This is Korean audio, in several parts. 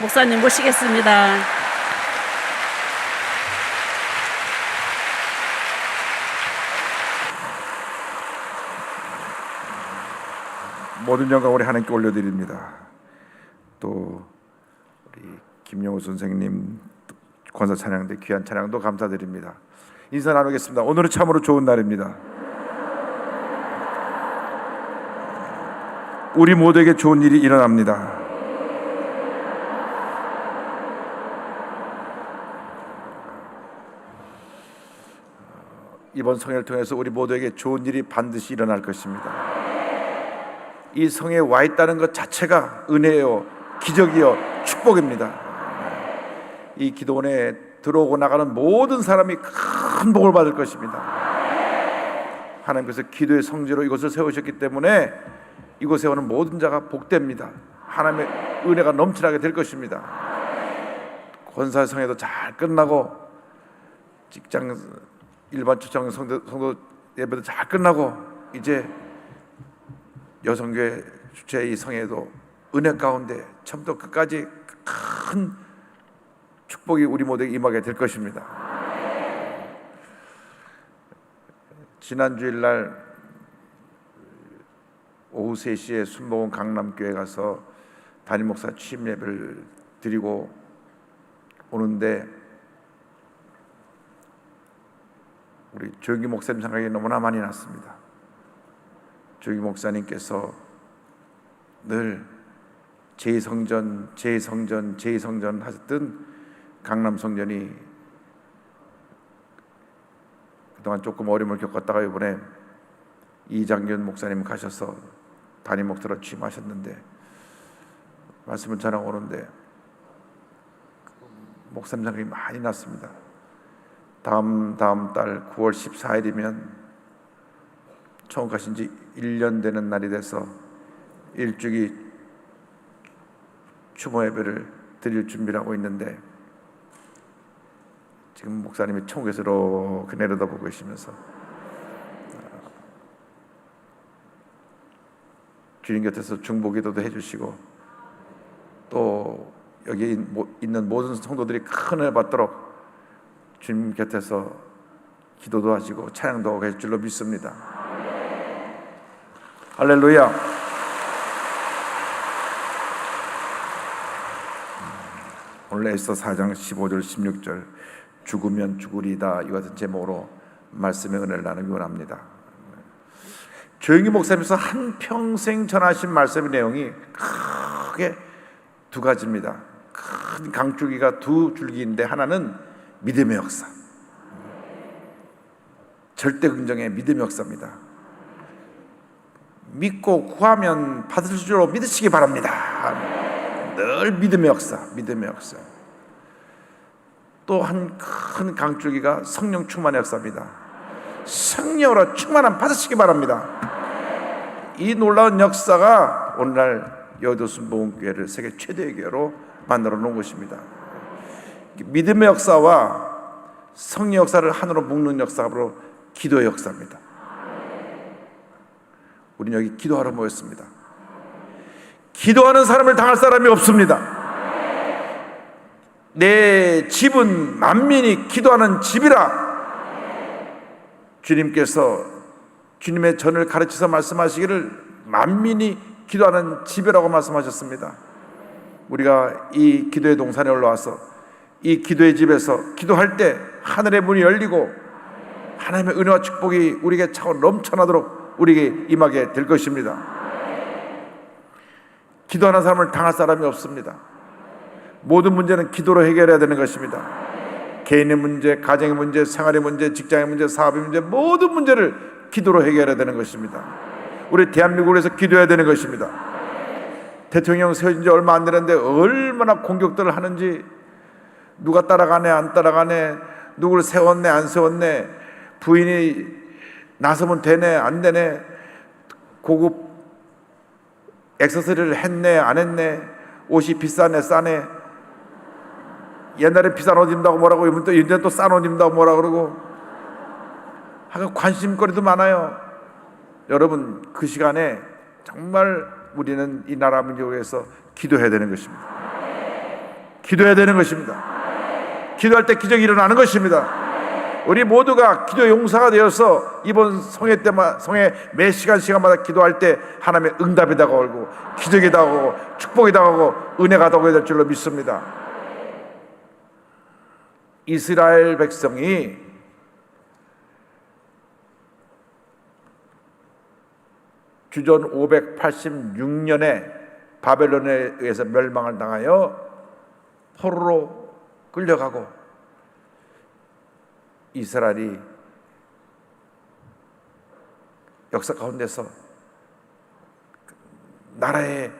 목사님 모시겠습니다. 모든 영광을 하나님께 올려드립니다. 또 우리 김영우 선생님 권사 찬양대 귀한 찬양도 감사드립니다. 인사 나누겠습니다. 오늘은 참으로 좋은 날입니다. 우리 모두에게 좋은 일이 일어납니다. 이번 성회를 통해서 우리 모두에게 좋은 일이 반드시 일어날 것입니다. 이 성에 와 있다는 것 자체가 은혜요, 기적이요, 축복입니다. 이 기도원에 들어오고 나가는 모든 사람이 큰 복을 받을 것입니다. 하나님께서 기도의 성지로 이곳을 세우셨기 때문에 이곳에 오는 모든 자가 복됩니다. 하나님의 은혜가 넘쳐나게 될 것입니다. 권사 성회도 잘 끝나고 직장 일반 초청 성도, 성도 예배도 잘 끝나고 이제 여성교회 주최 이 성회도 은혜 가운데 처음부터 끝까지 큰 축복이 우리 모두에게 임하게 될 것입니다. 지난 주일날 오후 3시에 순복음 강남교회 가서 담임 목사 취임 예배를 드리고 오는데 우리 조영기 목사님 생각이 너무나 많이 났습니다. 조기 목사님께서 늘 제2성전, 제2성전, 제2성전 하셨던 강남 성전이 그동안 조금 어려움을 겪었다가 이번에 이장균 목사님 가셔서 담임 목사로 취임하셨는데 말씀을 전하고 오는데 목사님 생각이 많이 났습니다. 다음 다음 달 9월 14일이면 처음 가신 지 1년 되는 날이 돼서 일주기 추모 예배를 드릴 준비를 하고 있는데 지금 목사님이 천국에서 이렇게 내려다보고 계시면서 어, 주님 곁에서 중보기도도 해주시고 또 여기 있는 모든 성도들이 큰 은혜 받도록 주님 곁에서 기도도 하시고 찬양도 하실 줄로 믿습니다. 할렐루야. 오늘 에스더 4장 15절 16절 죽으면 죽으리다 이 같은 제목으로 말씀의 은혜를 나누기 원합니다. 조영기 목사님께서 한 평생 전하신 말씀의 내용이 크게 두 가지입니다. 큰 강줄기가 두 줄기인데 하나는 믿음의 역사. 절대 긍정의 믿음의 역사입니다. 믿고 구하면 받을 줄로 믿으시기 바랍니다. 늘 믿음의 역사, 믿음의 역사. 또 한 큰 강줄기가 성령 충만의 역사입니다. 성령으로 충만함 받으시기 바랍니다. 이 놀라운 역사가 오늘날 여의도 순복음교회를 세계 최대의 교회로 만들어 놓은 것입니다. 믿음의 역사와 성령 역사를 하나로 묶는 역사로 기도의 역사입니다. 우리는 여기 기도하러 모였습니다. 기도하는 사람을 당할 사람이 없습니다. 내 집은 만민이 기도하는 집이라 주님께서 주님의 전을 가르쳐서 말씀하시기를 만민이 기도하는 집이라고 말씀하셨습니다. 우리가 이 기도의 동산에 올라와서 이 기도의 집에서 기도할 때 하늘의 문이 열리고 하나님의 은혜와 축복이 우리에게 차고 넘쳐나도록 우리에게 임하게 될 것입니다. 기도하는 사람을 당할 사람이 없습니다. 모든 문제는 기도로 해결해야 되는 것입니다. 개인의 문제, 가정의 문제, 생활의 문제, 직장의 문제, 사업의 문제, 모든 문제를 기도로 해결해야 되는 것입니다. 우리 대한민국을 위해서 기도해야 되는 것입니다. 대통령 세워진 지 얼마 안 되는데 얼마나 공격들을 하는지 누가 따라가네, 안 따라가네, 누구를 세웠네, 안 세웠네, 부인이 나서면 되네, 안 되네, 고급 액세서리를 했네, 안 했네, 옷이 비싸네, 싸네, 옛날에 비싼 옷 입는다고 뭐라고 이번 또 이제 또싼 옷 입는다고 뭐라 그러고 하여간 관심거리도 많아요. 여러분 그 시간에 정말 우리는 이 나라 민족을 위해서 기도해야 되는 것입니다. 기도해야 되는 것입니다. 기도할 때 기적이 일어나는 것입니다. 우리 모두가 기도 용사가 되어서 이번 성회 때마 성회 매 시간 시간마다 기도할 때 하나님의 응답이 다가오고 기적이 다가오고 축복이 다가오고 은혜가 다가오게 될 줄로 믿습니다. 이스라엘 백성이 주전 586년에 바벨론에 의해서 멸망을 당하여 포로로 끌려가고 이스라엘이 역사 가운데서 나라의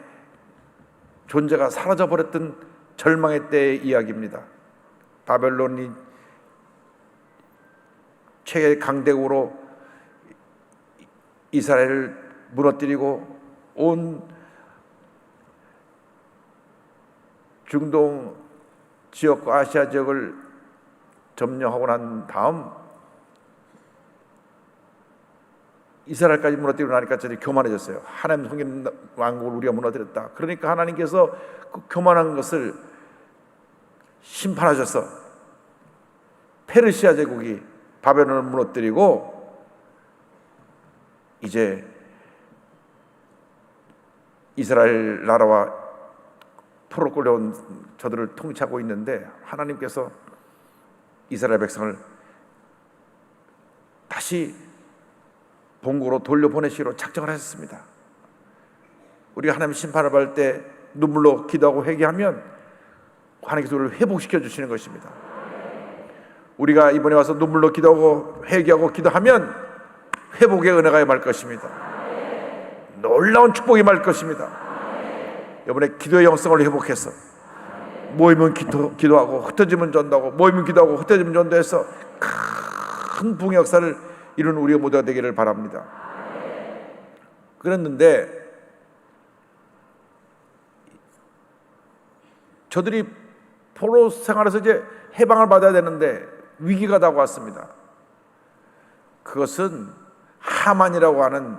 존재가 사라져 버렸던 절망의 때의 이야기입니다. 바벨론이 최대 강대국으로 이스라엘을 무너뜨리고 온 중동 지역과 아시아 지역을 점령하고 난 다음 이스라엘까지 무너뜨리고 나니까 저들이 교만해졌어요. 하나님 섬기는 왕국을 우리가 무너뜨렸다. 그러니까 하나님께서 그 교만한 것을 심판하셔서 페르시아 제국이 바벨론을 무너뜨리고 이제 이스라엘 나라와 포로 끌려온 저들을 통치하고 있는데 하나님께서 이스라엘 백성을 다시 본국으로 돌려보내시기로 작정을 하셨습니다. 우리가 하나님 심판을 받을 때 눈물로 기도하고 회개하면 하나님께서 우리를 회복시켜 주시는 것입니다. 우리가 이번에 와서 눈물로 기도하고 회개하고 기도하면 회복의 은혜가 임할 것입니다. 놀라운 축복이 임할 것입니다. 이번에 기도의 영성을 회복해서 모이면 기도, 기도하고 흩어지면 전도하고 모이면 기도하고 흩어지면 전도해서 큰 붕의 역사를 이룬 우리가 모두가 되기를 바랍니다. 그랬는데 저들이 포로 생활에서 이제 해방을 받아야 되는데 위기가 다가왔습니다. 그것은 하만이라고 하는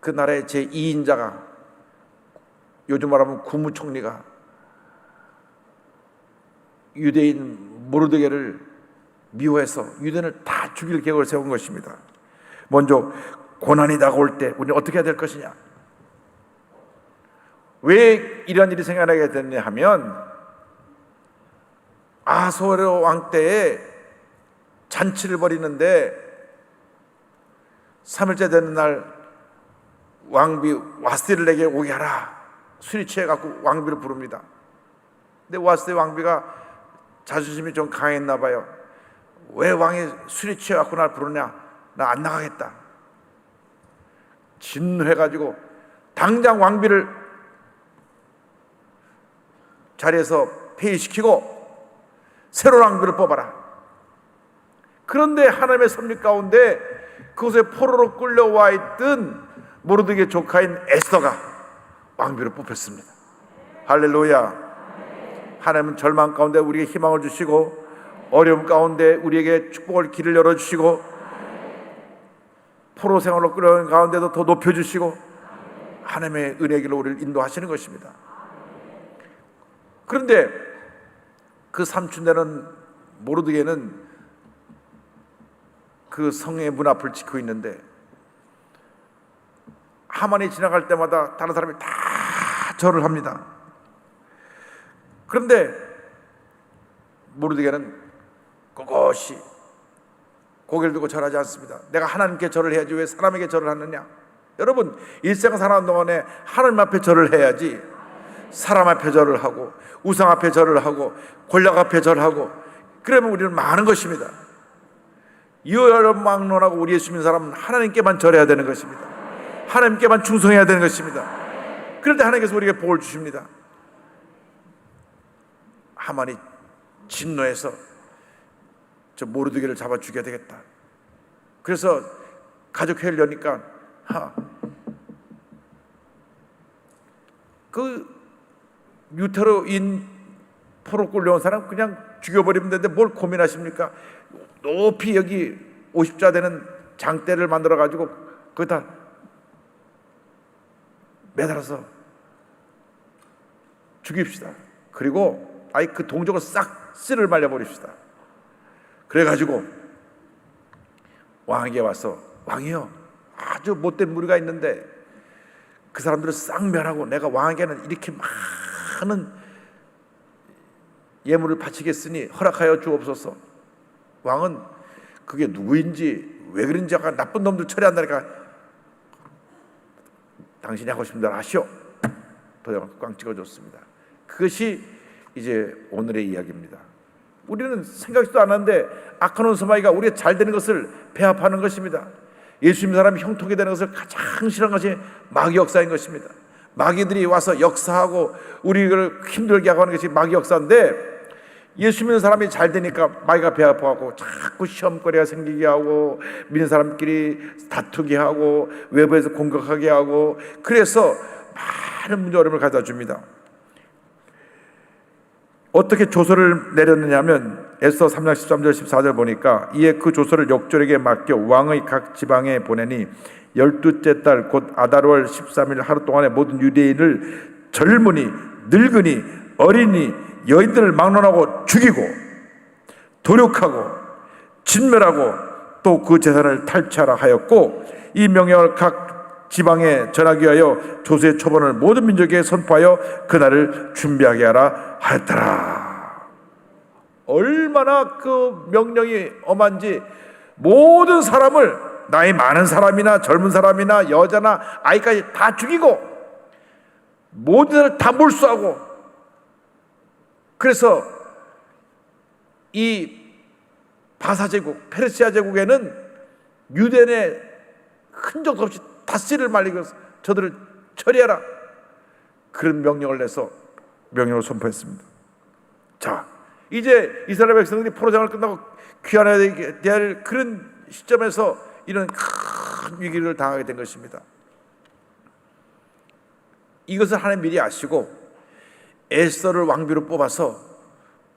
그 나라의 제 2인자가 요즘 말하면 국무총리가 유대인 모르드게를 미워해서 유대인을 다 죽일 계획을 세운 것입니다. 먼저 고난이 다가올 때 우리는 어떻게 해야 될 것이냐? 왜 이런 일이 생겨나게 됐냐 하면 아소르 왕 때에 잔치를 벌이는데 3일째 되는 날 왕비 와스티를 내게 오게 하라. 술이 취해 갖고 왕비를 부릅니다. 근데 와스티 왕비가 자존심이 좀 강했나 봐요. 왜 왕이 술이 취해 갖고 날 부르냐? 나 안 나가겠다. 진노해 가지고 당장 왕비를 자리에서 폐위시키고 새로운 왕비를 뽑아라. 그런데 하나님의 섭리 가운데 그곳에 포로로 끌려와 있던 모르드게 조카인 에스더가 왕비로 뽑혔습니다. 할렐루야. 하나님은 절망 가운데 우리에게 희망을 주시고 어려움 가운데 우리에게 축복을 길을 열어 주시고 포로 생활로 끌어온 가운데도 더 높여 주시고 하나님의 은혜 길로 우리를 인도하시는 것입니다. 그런데 그 삼촌되는 모르드게는 그 성의 문 앞을 지키고 있는데 하만이 지나갈 때마다 다른 사람이 다 절을 합니다. 그런데 모르드게는 그것이 고개를 들고 절하지 않습니다. 내가 하나님께 절을 해야지 왜 사람에게 절을 하느냐? 여러분 일생 사는 동안에 하나님 앞에 절을 해야지 사람 앞에 절을 하고 우상 앞에 절을 하고 권력 앞에 절하고 그러면 우리는 많은 것입니다. 이어막론하고 우리 예수 믿는 사람은 하나님께만 절해야 되는 것입니다. 하나님께만 충성해야 되는 것입니다. 그런데 하나님께서 우리에게 복을 주십니다. 하만이 진노해서 저 모르드게를 잡아 죽여야 되겠다. 그래서 가족 회의를 여니까 하, 그 유태로인 포로 끌려온 사람 그냥 죽여버리면 되는데 뭘 고민하십니까? 높이 여기 50자 되는 장대를 만들어 가지고 거기다 매달아서 죽입시다. 그리고 아이 그 동족을 싹 씨를 말려버립시다. 그래가지고 왕에게 와서 왕이요 아주 못된 무리가 있는데 그 사람들을 싹 멸하고 내가 왕에게는 이렇게 많은 예물을 바치겠으니 허락하여 주옵소서. 왕은 그게 누구인지 왜 그런지 약간 나쁜 놈들 처리한다니까 당신이 하고 싶은 대로 하시오. 도장을 꽝 찍어줬습니다. 그것이 이제 오늘의 이야기입니다. 우리는 생각지도 않았는데 아카논 서마이가 우리가 잘 되는 것을 배합하는 것입니다. 예수 믿는 사람이 형통이 되는 것을 가장 싫어하는 것이 마귀 역사인 것입니다. 마귀들이 와서 역사하고 우리를 힘들게 하는 것이 마귀 역사인데 예수 믿는 사람이 잘 되니까 마귀가 배 아파하고 자꾸 시험거리가 생기게 하고 믿는 사람끼리 다투게 하고 외부에서 공격하게 하고 그래서 많은 문제 어려움을 가져다 줍니다. 어떻게 조서를 내렸느냐면 에서 3장 13절 14절 보니까 이에 그 조서를 역졸에게 맡겨 왕의 각 지방에 보내니 열두째 달 곧 아달월 13일 하루 동안에 모든 유대인을 젊은이 늙은이 어린이 여인들을 막론하고 죽이고 도륙하고 진멸하고 또 그 재산을 탈취하라 하였고 이 명령을 각 지방에 전하기 위하여 조수의 초본을 모든 민족에게 선포하여 그날을 준비하게 하라 하였더라. 얼마나 그 명령이 엄한지 모든 사람을 나이 많은 사람이나 젊은 사람이나 여자나 아이까지 다 죽이고 모든 다 몰수하고 그래서 이 바사 제국, 페르시아 제국에는 유대인의 흔적도 없이 다씨를 말리고 저들을 처리하라. 그런 명령을 내서 명령을 선포했습니다. 자, 이제 이스라엘 백성들이 포로장을 끝나고 귀환해야 될 그런 시점에서 이런 큰 위기를 당하게 된 것입니다. 이것을 하나님 미리 아시고 에스더를 왕비로 뽑아서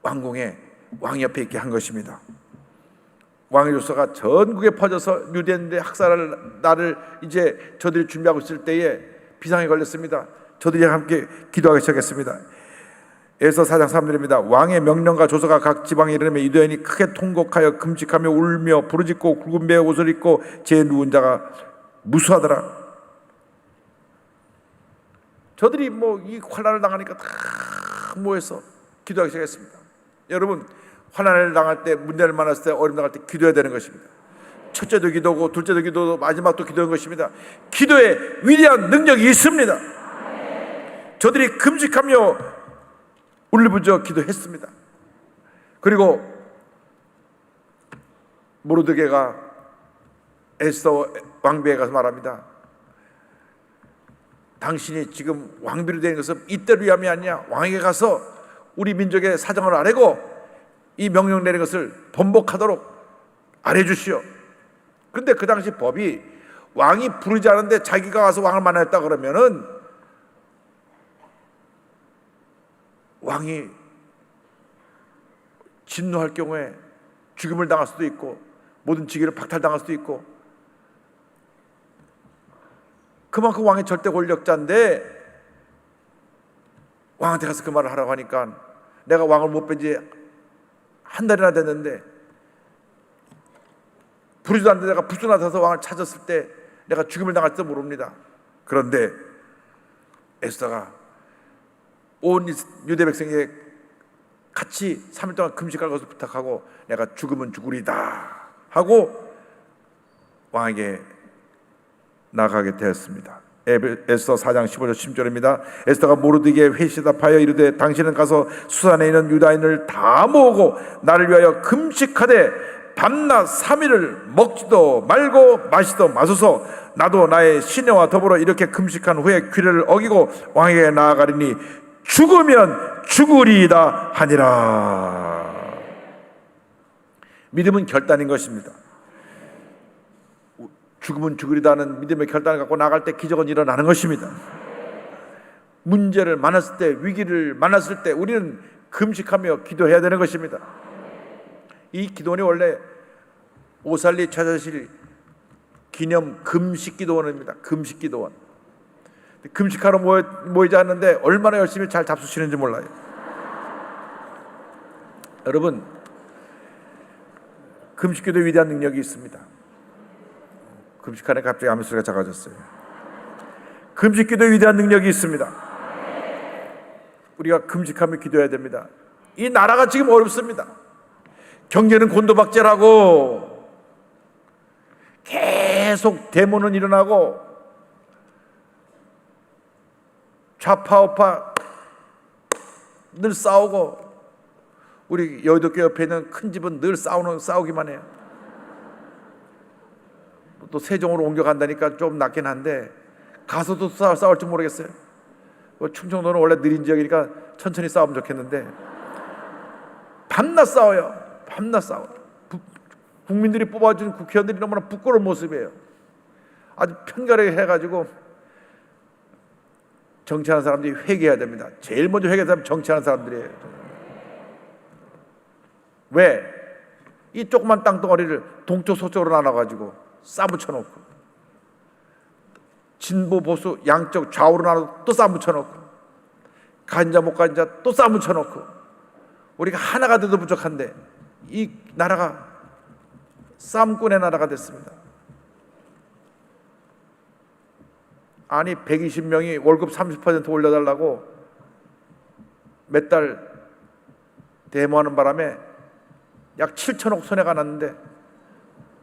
왕궁에 왕 옆에 있게 한 것입니다. 왕의 조서가 전국에 퍼져서 유대인들의 학살을 나를 이제 저들이 준비하고 있을 때에 비상이 걸렸습니다. 저들이 함께 기도하기 시작했습니다. 에서 사장 3절입니다. 왕의 명령과 조서가 각 지방에 이르면 유대인이 크게 통곡하여 금식하며 울며 부르짖고 굵은 배에 옷을 입고 제 누운 자가 무수하더라. 저들이 뭐 이 환란을 당하니까 다 모여서 기도하기 시작했습니다. 여러분 환란을 당할 때 문제를 만났을 때 어려움 당할 때 기도해야 되는 것입니다. 첫째도 기도고 둘째도 기도고 마지막도 기도하는 것입니다. 기도에 위대한 능력이 있습니다. 저들이 금식하며 울부짖어 기도했습니다. 그리고 모르드게가 에스더 왕비에 가서 말합니다. 당신이 지금 왕비로 된 것은 이때를 위함이 아니냐. 왕에게 가서 우리 민족의 사정을 아뢰고 이 명령 내린 것을 번복하도록 아뢰 주시오. 근데 그 당시 법이 왕이 부르지 않은데 자기가 와서 왕을 만났다 그러면은 왕이 진노할 경우에 죽임을 당할 수도 있고 모든 직위를 박탈당할 수도 있고 그만큼 왕이 절대 권력자인데 왕한테 가서 그 말을 하라고 하니까 내가 왕을 못 뵌 지 한 달이나 됐는데 부르지도 않는데 내가 나서서 왕을 찾았을 때 내가 죽임을 당할지도 모릅니다. 그런데 에스더가 온 유대 백성에게 같이 3일 동안 금식할 것을 부탁하고 내가 죽으면 죽으리다 하고 왕에게 나가게 되었습니다. 에스더 4장 15절 10절입니다. 에스더가 모르드게 회시답하여 이르되 당신은 가서 수산에 있는 유다인을 다 모으고 나를 위하여 금식하되 밤낮 3일을 먹지도 말고 마시도 마소서 나도 나의 시내와 더불어 이렇게 금식한 후에 규례를 어기고 왕에게 나아가리니 죽으면 죽으리이다 하니라. 믿음은 결단인 것입니다. 죽으면 죽으리다는 믿음의 결단을 갖고 나갈 때 기적은 일어나는 것입니다. 문제를 만났을 때 위기를 만났을 때 우리는 금식하며 기도해야 되는 것입니다. 이 기도원이 원래 오살리 찾으실 기념 금식 기도원입니다. 금식 기도원. 금식하러 모이, 모이지 않는데 얼마나 열심히 잘 잡수시는지 몰라요. 여러분 금식기도 위대한 능력이 있습니다. 금식하네 갑자기 아무 소리가 작아졌어요. 금식 기도 위대한 능력이 있습니다. 우리가 금식하며 기도해야 됩니다. 이 나라가 지금 어렵습니다. 경제는 곤도박질하고 계속 데모는 일어나고 좌파 우파 늘 싸우고 우리 여의도 교 옆에 있는 큰 집은 늘 싸우는 싸우기만 해요. 또 세종으로 옮겨간다니까 좀 낫긴 한데 가서도 싸, 싸울지 모르겠어요. 뭐 충청도는 원래 느린 지역이니까 천천히 싸우면 좋겠는데 밤낮 싸워요. 밤낮 싸워. 부- 국민들이 뽑아준 국회의원들이 너무나 부끄러운 모습이에요. 아주 편가르게 해가지고 정치하는 사람들이 회개해야 됩니다. 제일 먼저 회개하는 사람 정치하는 사람들이에요. 왜? 이 조그만 땅덩어리를 동쪽 서쪽으로 나눠가지고 싸붙여놓고. 진보 보수 양쪽 좌우로 나눠 또 싸붙여놓고. 간자 못 간자 또 싸붙여놓고. 우리가 하나가 돼도 부족한데 이 나라가 쌈꾼의 나라가 됐습니다. 아니 120명이 월급 30% 올려달라고 몇 달 데모하는 바람에 약 7천억 손해가 났는데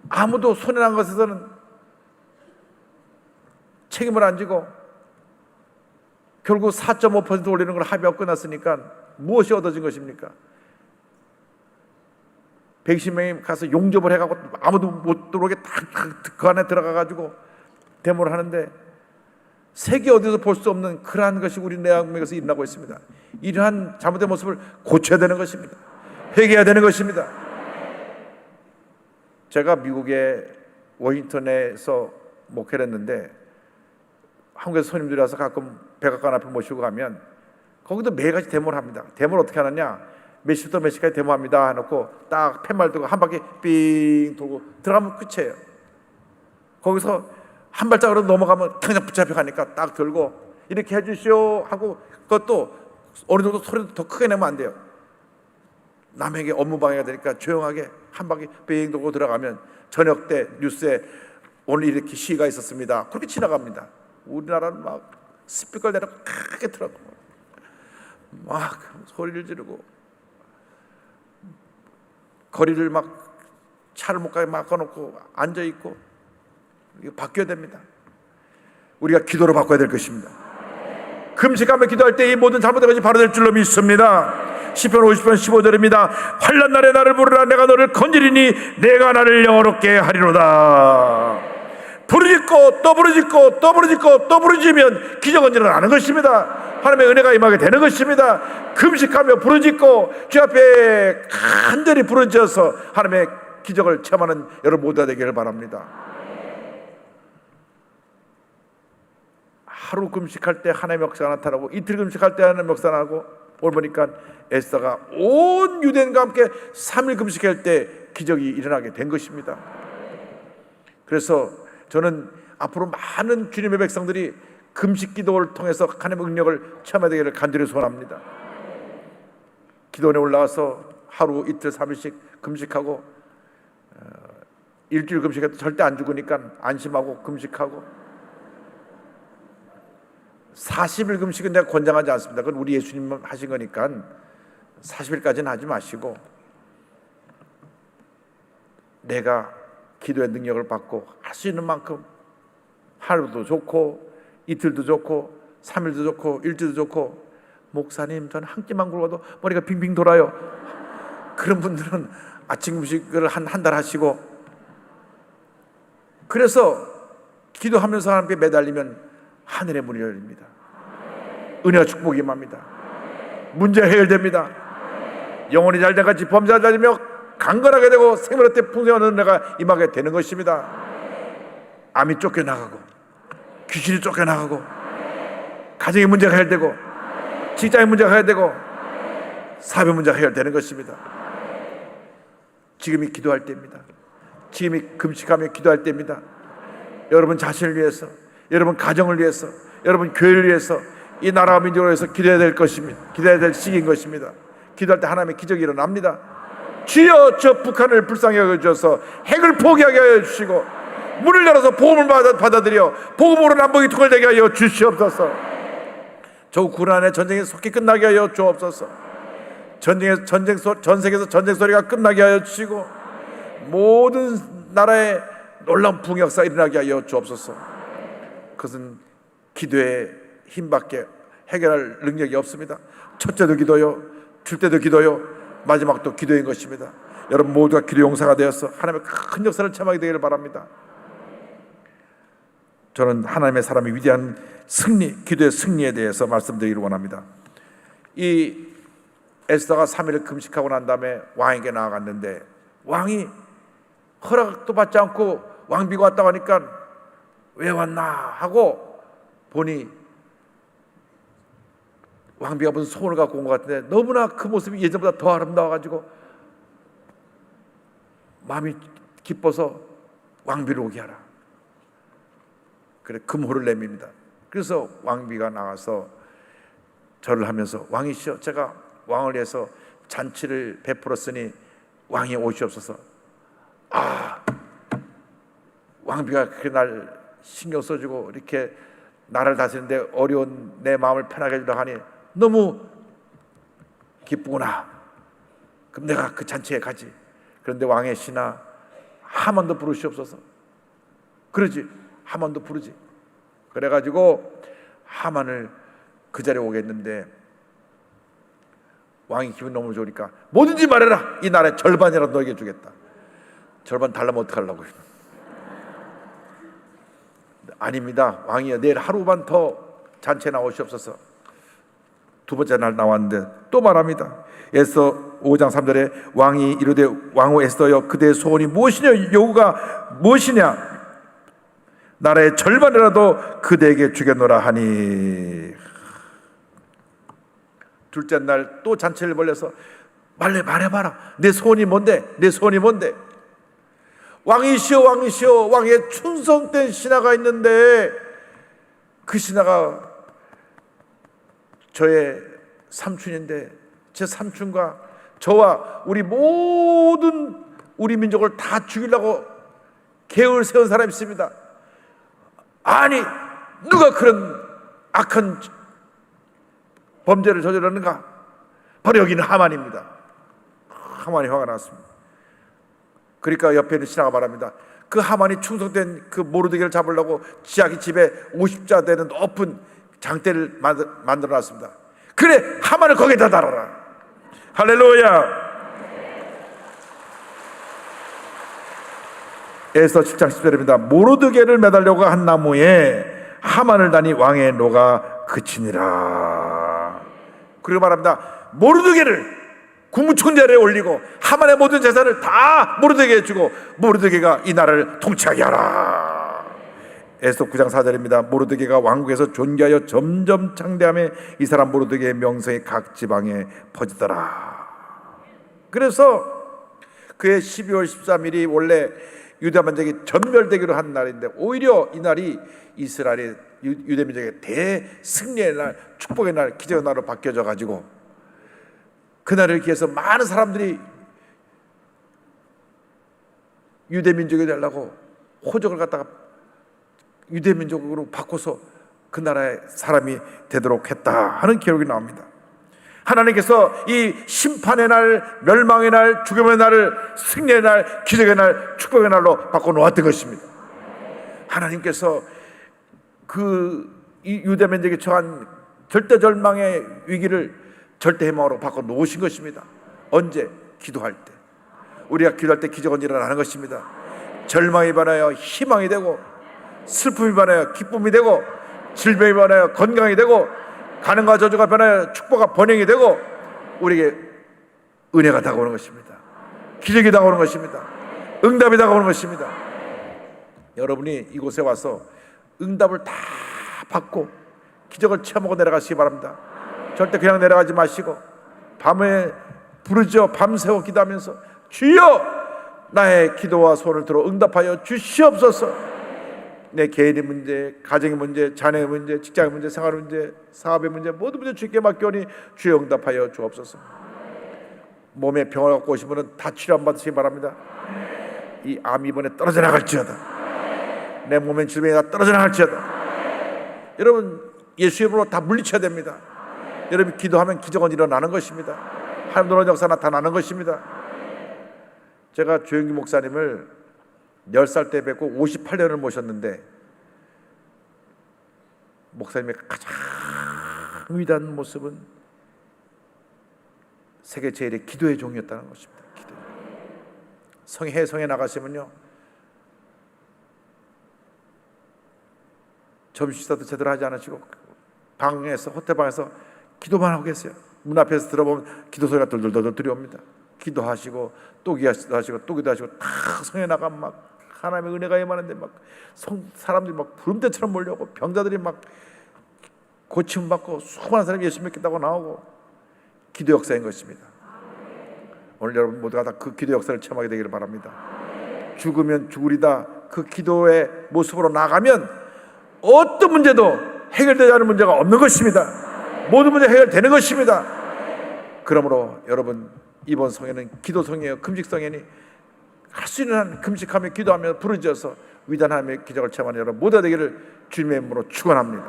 아무도 손해난 것에서는 책임을 안 지고 결국 4.5% 올리는 걸 합의하고 끝났으니까 무엇이 얻어진 것입니까? 110명이 가서 용접을 해가고 아무도 못 들어오게 딱그 안에 들어가가지고 데모를 하는데 세계 어디서 볼 수 없는 그러한 것이 우리 내각에서 일어나고 있습니다. 이러한 잘못된 모습을 고쳐야 되는 것입니다. 회개해야 되는 것입니다. 제가 미국의 워싱턴에서 목회를 했는데 한국에서 손님들이 와서 가끔 백악관 앞에 모시고 가면 거기도 매일같이 데모를 합니다. 데모를 어떻게 하느냐? 몇 시부터 몇 시까지 데모합니다. 해놓고 딱 팻말 들고 한 바퀴 삥 돌고 들어가면 끝이에요. 거기서 한 발짝으로 넘어가면 당장 붙잡혀 가니까 딱 들고 이렇게 해주시오 하고 그것도 어느 정도 소리도 더 크게 내면 안 돼요. 남에게 업무 방해가 되니까 조용하게 한 바퀴 빙 돌고 들어가면 저녁 때 뉴스에 오늘 이렇게 시위가 있었습니다. 그렇게 지나갑니다. 우리나라는 막 스피커를 내놓고 크게 틀어고 막 소리를 지르고 거리를 막 차를 못 가게 막아놓고 앉아 있고 이거 바뀌어야 됩니다. 우리가 기도로 바꿔야 될 것입니다. 금식하며 기도할 때 이 모든 잘못된 것이 바로 될 줄로 믿습니다. 시편 50편 15절입니다. 환란 날에 나를 부르라 내가 너를 건지리니 내가 나를 영어롭게 하리로다. 부르짖고 또 부르짖고 또 부르짖고 또 부르짖으면 기적은 일어나는 것입니다. 하나님의 은혜가 임하게 되는 것입니다. 금식하며 부르짖고 주 앞에 간절히 부르짖어서 하나님의 기적을 체험하는 여러분 모두가 되기를 바랍니다. 하루 금식할 때 하나님의 역사가 나타나고 이틀 금식할 때 하나님의 역사가 나고 오늘 보니까 에스더가 온 유대인과 함께 3일 금식할 때 기적이 일어나게 된 것입니다. 그래서 저는 앞으로 많은 주님의 백성들이 금식 기도를 통해서 하나님의 능력을 체험하기를 간절히 소원합니다. 기도원에 올라와서 하루 이틀 3일씩 금식하고 어, 일주일 금식해도 절대 안 죽으니까 안심하고 금식하고 40일 금식은 내가 권장하지 않습니다. 그건 우리 예수님 하신 거니까 40일까지는 하지 마시고 내가 기도의 능력을 받고 할 수 있는 만큼 하루도 좋고 이틀도 좋고 3일도 좋고 일주일도 좋고 목사님 저는 한 끼만 굶어도 머리가 빙빙 돌아요. 그런 분들은 아침 금식을 한 한 달 하시고 그래서 기도하면서 하나님께 매달리면 하늘의 문이 열립니다. 은혜와 축복이 임합니다. 문제 해결됩니다. 영혼이 잘 돼같이 범사가 잘 되며 강건하게 되고 생명의 때 풍성한 은혜가 임하게 되는 것입니다. 암이 쫓겨나가고 귀신이 쫓겨나가고 가정의 문제가 해결되고 직장의 문제가 해결되고 사회 문제가 해결되는 것입니다. 지금이 기도할 때입니다. 지금이 금식하며 기도할 때입니다. 여러분 자신을 위해서, 여러분 가정을 위해서, 여러분 교회를 위해서, 이 나라와 민족을 위해서 기도해야 될 것입니다. 기도해야 될 시기인 것입니다. 기도할 때 하나님의 기적이 일어납니다. 주여 저 북한을 불쌍히 여겨주셔서 핵을 포기하게 하여 주시고 문을 열어서 복음을 받아, 받아 들여 복음으로 남북이 통일되게 하여 주시옵소서. 저 우크라이나 전쟁이 속히 끝나게 하여 주옵소서. 전쟁에서 전쟁 소, 전 세계에서 전쟁 소리가 끝나게 하여 주시고 모든 나라에 놀라운 붕역사 일어나게 하여 주옵소서. 그것은 기도의 힘밖에 해결할 능력이 없습니다. 첫째도 기도요, 둘째도 기도요, 마지막도 기도인 것입니다. 여러분 모두가 기도 용사가 되어서 하나님의 큰 역사를 체험하게 되기를 바랍니다. 저는 하나님의 사람이 위대한 승리, 기도의 승리에 대해서 말씀드리기를 원합니다. 이 에스더가 3일을 금식하고 난 다음에 왕에게 나아갔는데 왕이 허락도 받지 않고 왕비가 왔다고 하니까 왜 왔나 하고 보니 왕비가 무슨 소원을 갖고 온 것 같은데 너무나 그 모습이 예전보다 더 아름다워가지고 마음이 기뻐서 왕비를 오게 하라. 그래 금호를 내밉니다. 그래서 왕비가 나와서 절을 하면서 왕이시여 제가 왕을 위해서 잔치를 베풀었으니 왕이 오시옵소서. 아 왕비가 그날 신경 써주고 이렇게 나를 다스리는데 어려운 내 마음을 편하게 해주려 하니 너무 기쁘구나. 그럼 내가 그 잔치에 가지. 그런데 왕의 신하 하만도 부르시옵소서. 그러지. 하만도 부르지. 그래가지고 하만을 그 자리에 오겠는데 왕이 기분 너무 좋으니까 뭐든지 말해라. 이 나라의 절반이라도 너에게 주겠다. 절반 달라면 어떡하려고. 아닙니다. 왕이여 내일 하루만 더 잔치에 나오시옵소서. 두 번째 날 나왔는데 또 말합니다. 에서 5장 3절에 왕이 이르되 왕후 에스더여 그대의 소원이 무엇이냐 요구가 무엇이냐 나라의 절반이라도 그대에게 주겠노라 하니 둘째 날 또 잔치를 벌려서 말래 말해봐라 내 소원이 뭔데 내 소원이 뭔데 왕이시여 왕이시여 왕의 충성된 신하가 있는데 그 신하가 저의 삼촌인데 제 삼촌과 저와 우리 모든 우리 민족을 다 죽이려고 계획을 세운 사람이 있습니다. 아니 누가 그런 악한 범죄를 저지르는가? 바로 여기는 하만입니다. 하만이 화가 났습니다. 그러니까 옆에 있는 신하가 말합니다. 그 하만이 충성된 그 모르드기를 잡으려고 지하기 집에 50자 되는 높은 장대를 만들어 놨습니다. 그래 하만을 거기다 달아라. 할렐루야. 에서 7장 10절입니다. 모르드게를 매달려고 한 나무에 하만을 다니 왕의 노가 그치니라. 그리고 말합니다. 모르드게를 국무총재에 올리고 하만의 모든 재산을 다 모르드게에 주고 모르드게가 이 나라를 통치하게 하라. 에스더 9장 4절입니다. 모르드게가 왕국에서 존귀하여 점점 창대함에 이 사람 모르드게의 명성이 각 지방에 퍼지더라. 그래서 그의 12월 13일이 원래 유다 민족이 전멸되기로 한 날인데 오히려 이 날이 이스라엘의 유대 민족의 대승리의 날, 축복의 날, 기적의 날로 바뀌어져 가지고 그날을 기해서 많은 사람들이 유대 민족이 되려고 호적을 갖다가 유대 민족으로 바꿔서 그 나라의 사람이 되도록 했다 하는 기록이 나옵니다. 하나님께서 이 심판의 날, 멸망의 날, 죽음의 날을 승리의 날, 기적의 날, 축복의 날로 바꿔 놓았던 것입니다. 하나님께서 그 유대 민족이 처한 절대 절망의 위기를 절대 해망으로 바꿔 놓으신 것입니다. 언제? 기도할 때. 우리가 기도할 때 기적은 일어나는 것입니다. 절망이 변하여 희망이 되고 슬픔이 변하여 기쁨이 되고 질병이 변하여 건강이 되고 가능과 저주가 변하여 축복과 번영이 되고 우리에게 은혜가 다가오는 것입니다. 기적이 다가오는 것입니다. 응답이 다가오는 것입니다. 여러분이 이곳에 와서 응답을 다 받고 기적을 체험하고 내려가시기 바랍니다. 절대 그냥 내려가지 마시고 밤에 부르짖어 밤새워 기도하면서 주여 나의 기도와 소원을 들어 응답하여 주시옵소서. 내 개인의 문제, 가정의 문제, 자녀의 문제, 직장의 문제, 생활 문제, 사업의 문제 모든 문제 주께 맡겨오니 주여 응답하여 주옵소서. 몸에 병을 갖고 오신 분은 다 치료 안 받으시기 바랍니다. 이 암이 이번에 떨어져 나갈지어다. 내 몸에 질병이 다 떨어져 나갈지어다. 여러분 예수 이름으로 다 물리쳐야 됩니다. 여러분 기도하면 기적은 일어나는 것입니다. 하나님 놀라운 역사 나타나는 것입니다. 제가 조영기 목사님을 10살 때 뵙고 58년을 모셨는데 목사님의 가장 위대한 모습은 세계 제일의 기도의 종이었다는 것입니다. 기도. 성에 해성에 나가시면요. 점심 식사도 제대로 하지 않으시고 방에서 호텔 방에서 기도만 하고 계세요. 문 앞에서 들어보면 기도 소리가 돌돌돌돌 들려옵니다. 기도하시고 또 기도하시고 또 기도하시고 다 성에 나가 막 하나님의 은혜가 임하는데 막 성, 사람들이 막 부름대처럼 몰려오고 병자들이 막 고침 받고 수많은 사람이 예수 믿겠다고 나오고 기도 역사인 것입니다. 오늘 여러분 모두가 다 그 기도 역사를 체험하게 되기를 바랍니다. 죽으면 죽으리다 그 기도의 모습으로 나가면 어떤 문제도 해결되지 않은 문제가 없는 것입니다. 모든 문제 해결되는 것입니다. 그러므로 여러분 이번 성에는 기도 성이에요. 금식 성에니 할 수 있는 한 금식하며 기도하며 부르짖어서 하나님의 기적을 체험하는 여러분 모두가 되기를 주님의 이름으로 축원합니다.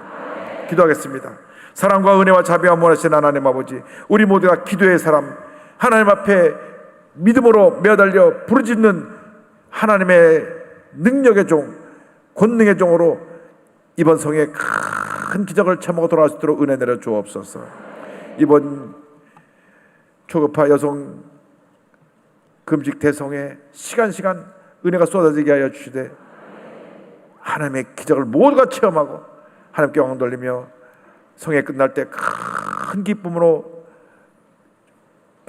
기도하겠습니다. 사랑과 은혜와 자비와 원하신 하나님 아버지, 우리 모두가 기도의 사람, 하나님 앞에 믿음으로 매달려 부르짖는 하나님의 능력의 종, 권능의 종으로 이번 성에 큰 기적을 체험하고 돌아올 수 있도록 은혜 내려 주옵소서. 이번 초급파 여성 금식 대성에 시간 시간 은혜가 쏟아지게 하여 주시되 하나님의 기적을 모두가 체험하고 하나님께 왕 돌리며 성회 끝날 때 큰 기쁨으로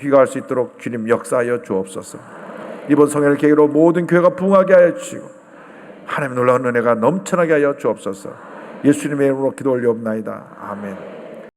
귀가할 수 있도록 주님 역사하여 주옵소서. 이번 성회를 계기로 모든 교회가 부흥하게 하여 주시고 하나님 놀라운 은혜가 넘쳐나게 하여 주옵소서. 예수님의 이름으로 기도 올리옵나이다. 아멘.